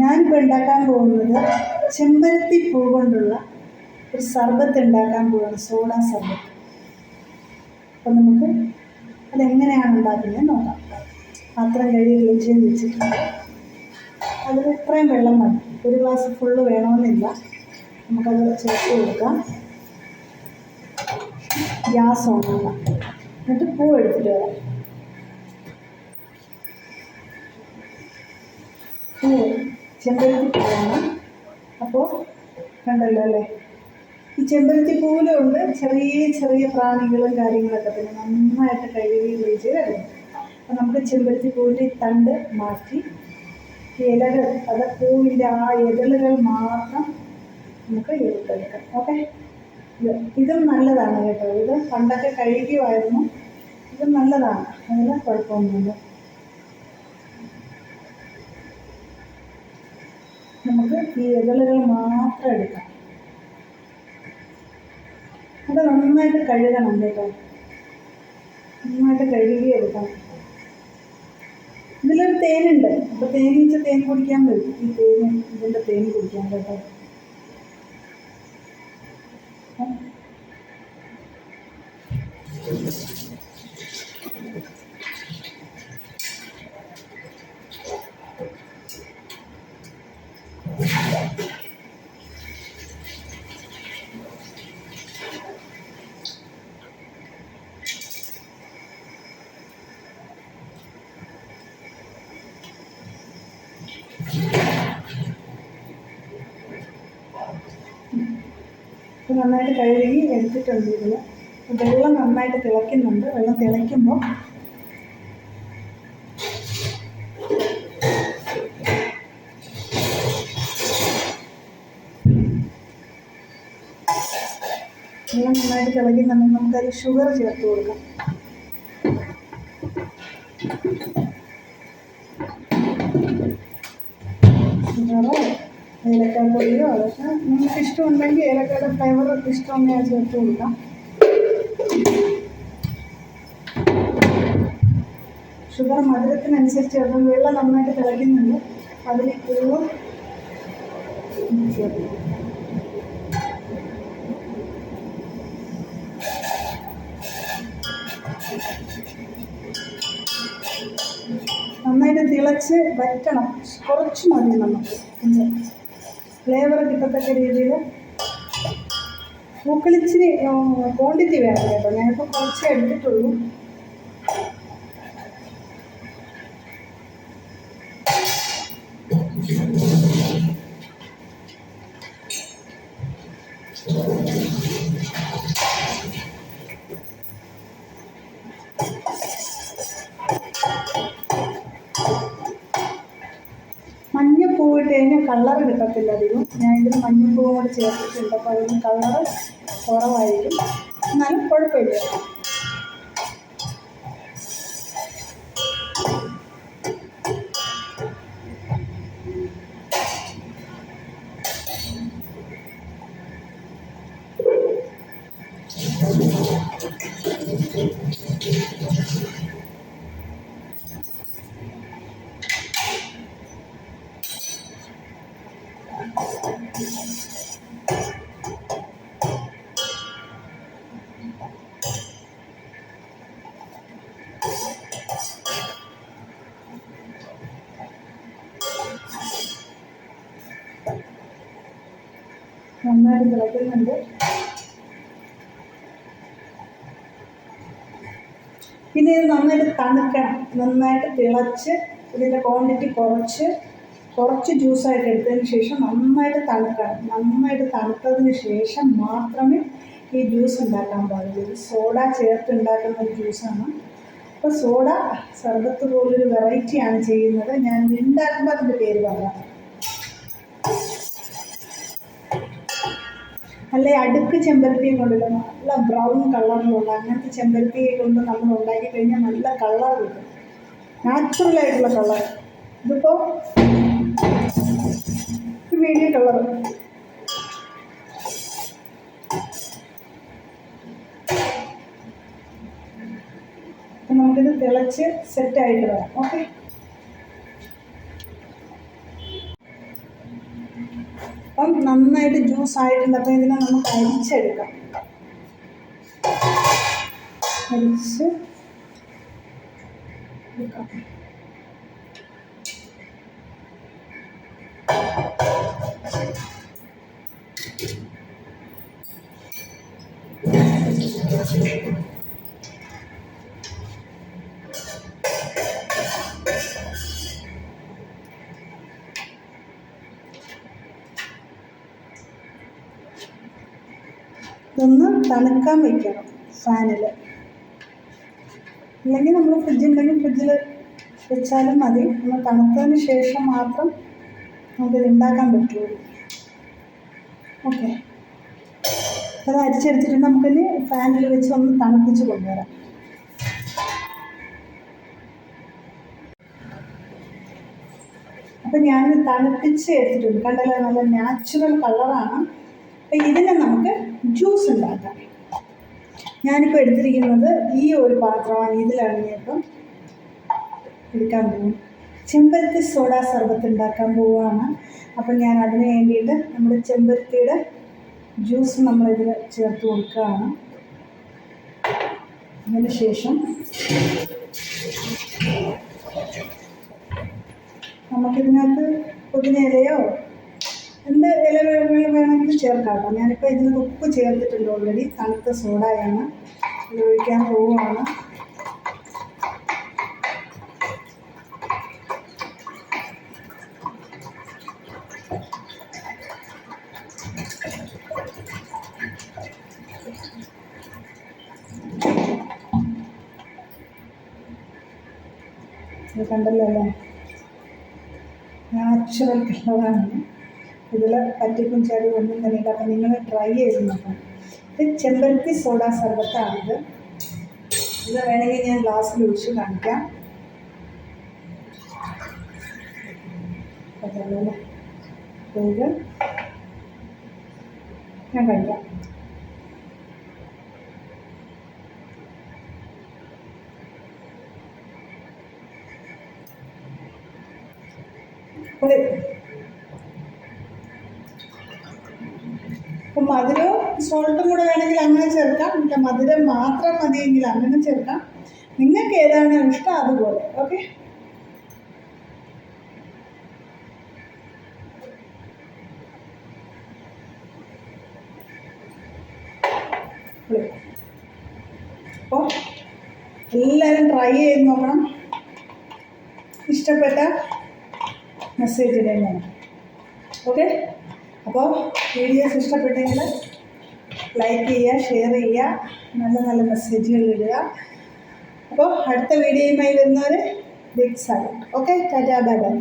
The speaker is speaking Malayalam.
ഞാനിപ്പോൾ ഉണ്ടാക്കാൻ പോകുന്നത് ചെമ്പരത്തി പൂ കൊണ്ടുള്ള ഒരു സർബത്ത് ഉണ്ടാക്കാൻ പോവാണ് സോഡ സർബത്ത്. അപ്പം നമുക്ക് അതെങ്ങനെയാണ് ഉണ്ടാക്കുന്നത് നോക്കാം. പാത്രം കഴുകി ക്ലീൻ വെച്ചിട്ടുണ്ട്. അതിൽ ഇത്രയും വെള്ളം മതി. ഒരു ഗ്ലാസ് ഫുള്ള് വേണമെന്നില്ല. നമുക്കത് ചേർത്ത് കൊടുക്കാം. ഗ്യാസ് ഓണാക്കാം എന്നിട്ട് പൂ എടുത്തിട്ട് വരാം. പൂവ് ചെമ്പരത്തി പൂവാണ് അപ്പോൾ കണ്ടല്ലോ അല്ലേ? ഈ ചെമ്പരത്തി പൂവിലുണ്ട് ചെറിയ ചെറിയ പ്രാണികളും കാര്യങ്ങളൊക്കെ. തന്നെ നന്നായിട്ട് കഴുകി ഉപയോഗിച്ച് കഴിഞ്ഞു അപ്പം നമുക്ക് ചെമ്പരത്തി പൂവിന്റെ തണ്ട് മാറ്റി ഇലകൾ അത് പൂവിന്റെ ആ ഇതളുകൾ മാത്രം നമുക്ക് എടുത്തെടുക്കാം. ഓക്കെ? ഇതും നല്ലതാണ് കേട്ടോ. ഇത് പണ്ടൊക്കെ കഴുകിയുമായിരുന്നു ഇതും നല്ലതാണ്. അതിന് കുഴപ്പമൊന്നുമില്ല. നമുക്ക് ഈ ഇതളുകൾ മാത്രം എടുക്കാം. അത് നന്നായിട്ട് കഴുകണം കേട്ടോ. നന്നായിട്ട് കഴുകി എടുക്കണം ഇതിലൊരു തേനുണ്ട്. അപ്പോൾ തേനീച്ച തേൻ കുടിക്കാൻ വരും ഈ തേന് ഇതിന്റെ തേൻ കുടിക്കാൻ കേട്ടോ. ഇത് നന്നായിട്ട് കഴുകി എടുത്തിട്ടുണ്ട് ഇതിൽ വെള്ളം നന്നായിട്ട് തിളയ്ക്കുന്നുണ്ട്. വെള്ളം തിളയ്ക്കുമ്പോൾ വെള്ളം നന്നായിട്ട് തിളയ്ക്കുന്നുണ്ടെങ്കിൽ നമുക്കതിൽ ഷുഗർ ചേർത്ത് കൊടുക്കാം. ഏലക്കാപ്പൊടിയോ അതൊക്കെ നിങ്ങൾക്ക് ഇഷ്ടമുണ്ടെങ്കിൽ ഏലക്കയുടെ ഫ്ലേവറൊക്കെ ഇഷ്ടമുണ്ടെങ്കിൽ ചേർത്ത് കൊടുക്കാം. ഷുഗർ മധുരത്തിനനുസരിച്ച് ചേർക്കും വെള്ളം നന്നായിട്ട് തിളയ്ക്കുന്നുണ്ട്. അതിൽ ചേർക്കും നന്നായിട്ട് തിളച്ച് വറ്റണം. കുറച്ച് മതി നമുക്ക്. ഫ്ലേവർ കിട്ടത്തക്ക രീതിയിൽ പൂക്കളിച്ചിരി ക്വാണ്ടിറ്റി വേണം കേട്ടോ. ഞാനിപ്പോൾ കുറച്ചേ എടുത്തിട്ടുള്ളൂ. കളർ കിട്ടത്തില്ല. അധികം ഞാൻ ഇതിന് മഞ്ഞപ്പൂ കൂടെ ചേർത്തിട്ടുണ്ട്. അപ്പോൾ അതിന് കളർ കുറവായിരിക്കും. എന്നാലും കുഴപ്പമില്ല. നന്നായിട്ട് തിളയ്ക്കുന്നുണ്ട് പിന്നെ ഇത് നന്നായിട്ട് തണുക്കണം. നന്നായിട്ട് തിളച്ച് ഇതിന്റെ ക്വാണ്ടിറ്റി കുറച്ച് കുറച്ച് ജ്യൂസായിട്ട് എടുത്തതിന് ശേഷം നന്നായിട്ട് തണുക്കണം. നന്നായിട്ട് തണുത്തതിന് ശേഷം മാത്രമേ ഈ ജ്യൂസ് ഉണ്ടാക്കാൻ പാടുള്ളൂ സോഡ ചേർത്ത് ഉണ്ടാക്കുന്ന ഒരു ജ്യൂസാണ് അപ്പോൾ സോഡ സർബത്ത് പോലൊരു വെറൈറ്റിയാണ് ചെയ്യുന്നത്. ഞാൻ ഉണ്ടാക്കുമ്പോൾ അതിന്റെ പേര് പറയാം. നല്ല അടുക്ക് ചെമ്പരത്തിയും കൊണ്ടുള്ള നല്ല ബ്രൗൺ കളറിലുള്ള അങ്ങനത്തെ ചെമ്പരത്തിയെ കൊണ്ട് നമ്മൾ ഉണ്ടാക്കി കഴിഞ്ഞാൽ നല്ല കളർ കിട്ടും. നാച്ചുറലായിട്ടുള്ള കളർ ഇതിപ്പോൾ വീഡിയോ കളർ നമുക്കിത് തിളച്ച് സെറ്റായിട്ട് വരാം ഓക്കെ അപ്പം നന്നായിട്ട് ജ്യൂസ് ആയിട്ടുണ്ട്. അപ്പം ഇതിനെ നമുക്ക് അരിച്ചെടുക്കാം. അരിച്ച് എടുക്കാം. ഇതൊന്ന് തണുക്കാൻ വെക്കണം ഫാനിൽ അല്ലെങ്കിൽ നമ്മൾ ഫ്രിഡ്ജ് ഉണ്ടെങ്കിൽ ഫ്രിഡ്ജിൽ വെച്ചാലും മതി. ഒന്ന് തണുത്തതിന് ശേഷം മാത്രം നമുക്കിത് ഉണ്ടാക്കാൻ പറ്റുള്ളൂ. ഓക്കെ. അത് അരിച്ചെടുത്തിട്ട് നമുക്കിനി ഫാനിൽ വെച്ച് ഒന്ന് തണുപ്പിച്ച് കൊണ്ടുവരാം. അപ്പം ഞാൻ തണുപ്പിച്ച് എടുത്തിട്ടുണ്ട്. കണ്ടല്ലോ നല്ല നാച്ചുറൽ കളറാണ് അപ്പം ഇതിനെ നമുക്ക് ജ്യൂസ് ഉണ്ടാക്കാം. ഞാനിപ്പോൾ എടുത്തിരിക്കുന്നത് ഈ ഒരു പാത്രമാണ്. ഇതിലാണ് ഞാനിപ്പം എടുക്കാൻ പോകും ചെമ്പരത്തി സോഡ സർബത്ത് ഉണ്ടാക്കാൻ പോവുകയാണ്. അപ്പം ഞാൻ അതിന് വേണ്ടിയിട്ട് നമ്മുടെ ചെമ്പരത്തിയുടെ ജ്യൂസ് നമ്മളിതിൽ ചേർത്ത് കൊടുക്കുകയാണ്. അതിന് ശേഷം നമുക്കിതിനകത്ത് പുതിന ഇലയോ എന്ത് ഇല വേണമെങ്കിൽ ചേർക്കാം ഞാനിപ്പോൾ ഇതിന് ഉപ്പ് ചേർത്തിട്ടുണ്ട് ഓൾറെഡി തണുത്ത സോഡയാണ്. ഒഴിക്കാൻ പോവുകയാണ്. കണ്ടല്ലോ അല്ലേ? നാച്ചുറൽ കളറാണ്. ഇതിൽ പറ്റിപ്പും ചെറിയ ഒന്നും തന്നെ ഇല്ല. അപ്പം നിങ്ങൾ ട്രൈ ചെയ്ത് നോക്കണം. ഇത് ചെമ്പരത്തി സോഡ സർബത്താണിത് ഇത്. വേണമെങ്കിൽ ഞാൻ ഗ്ലാസ്സിൽ ഒഴിച്ച് കാണിക്കാം. അപ്പോൾ ഇത് ഞാൻ കഴിക്കാം. പൊളി അപ്പം മധുരവും സോൾട്ടും കൂടെ വേണമെങ്കിൽ അങ്ങനെ ചേർക്കാം. പിന്നെ മധുരം മാത്രം മതിയെങ്കിൽ അങ്ങനെ ചേർക്കാം. നിങ്ങൾക്ക് ഏതാണ് ഇഷ്ടം അതുപോലെ. ഓക്കെ അപ്പോൾ എല്ലാവരും ട്രൈ ചെയ്ത് നോക്കണം. ഇഷ്ടപ്പെട്ട മെസ്സേജ് ഇടേണ്ടതാണ്. ഓക്കെ അപ്പോൾ വീഡിയോസ് ഇഷ്ടപ്പെട്ടെങ്കിൽ ലൈക്ക് ചെയ്യുക ഷെയർ ചെയ്യുക നല്ല നല്ല മെസ്സേജുകൾ ഇടുക. അപ്പോൾ അടുത്ത വീഡിയോയുമായി വരുന്നവർ big salad okay tata bye bye.